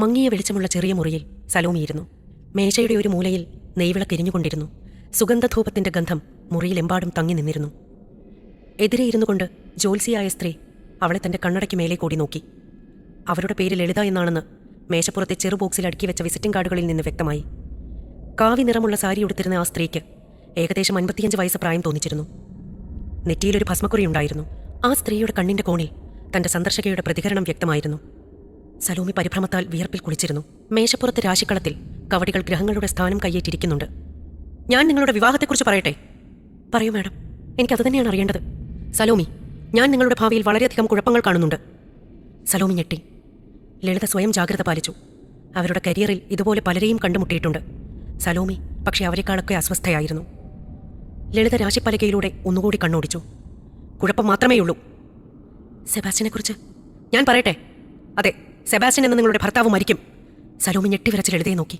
മങ്ങിയ വെളിച്ചമുള്ള ചെറിയ മുറിയിൽ സലോമിയിരുന്നു മേശയുടെ ഒരു മൂലയിൽ നെയ്വിളക്കെരിഞ്ഞുകൊണ്ടിരുന്നു സുഗന്ധധൂപത്തിന്റെ ഗന്ധം മുറിയിലെമ്പാടും തങ്ങി നിന്നിരുന്നു. എതിരെ ഇരുന്നു കൊണ്ട് ജോത്സിയായ സ്ത്രീ അവളെ തന്റെ കണ്ണടയ്ക്ക് മേലെ കൂടി നോക്കി. അവരുടെ പേര് ലളിത എന്നാണെന്ന് മേശപ്പുറത്തെ ചെറു ബോക്സിൽ അടുക്കി വെച്ച വിസിറ്റിംഗ് കാർഡുകളിൽ നിന്ന് വ്യക്തമായി. കാവി നിറമുള്ള സാരി ഉടുത്തിരുന്ന ആ സ്ത്രീക്ക് ഏകദേശം അൻപത്തിയഞ്ച് വയസ്സ് പ്രായം തോന്നിച്ചിരുന്നു. നെറ്റിയിലൊരു ഭസ്മക്കുറി ഉണ്ടായിരുന്നു. ആ സ്ത്രീയുടെ കണ്ണിന്റെ കോണിൽ തന്റെ സന്ദർശകയുടെ പ്രതികരണം വ്യക്തമായിരുന്നു. സലോമി പരിഭ്രമത്താൽ വിയർപ്പിൽ കുളിച്ചിരുന്നു. മേശപ്പുറത്തെ രാശിക്കളത്തിൽ കവടികൾ ഗ്രഹങ്ങളുടെ സ്ഥാനം കയ്യേറ്റിരിക്കുന്നുണ്ട്. ഞാൻ നിങ്ങളുടെ വിവാഹത്തെക്കുറിച്ച് പറയട്ടെ? പറയൂ മാഡം. എനിക്കത് തന്നെയാണ് അറിയേണ്ടത്. സലോമി ഞാൻ നിങ്ങളുടെ ഭാവിയിൽ വളരെയധികം കുഴപ്പങ്ങൾ കാണുന്നുണ്ട്. സലോമി ഞെട്ടി. ലളിത സ്വയം ജാഗ്രത പാലിച്ചു. അവരുടെ കരിയറിൽ ഇതുപോലെ പലരെയും കണ്ടുമുട്ടിയിട്ടുണ്ട്. സലോമി പക്ഷേ അവരെക്കാളൊക്കെ അസ്വസ്ഥയായിരുന്നു. ലളിത രാശിപ്പലകയിലൂടെ ഒന്നുകൂടി കണ്ണോടിച്ചു. കുഴപ്പം മാത്രമേയുള്ളൂ. സെബാസ്റ്റിനെക്കുറിച്ച് ഞാൻ പറയട്ടെ? അതെ സെബാസ്റ്റ്യൻ എന്ന നിങ്ങളുടെ ഭർത്താവ് മരിക്കും സലോമി ഞെട്ടിവിറച്ച് എഴുതേ നോക്കി.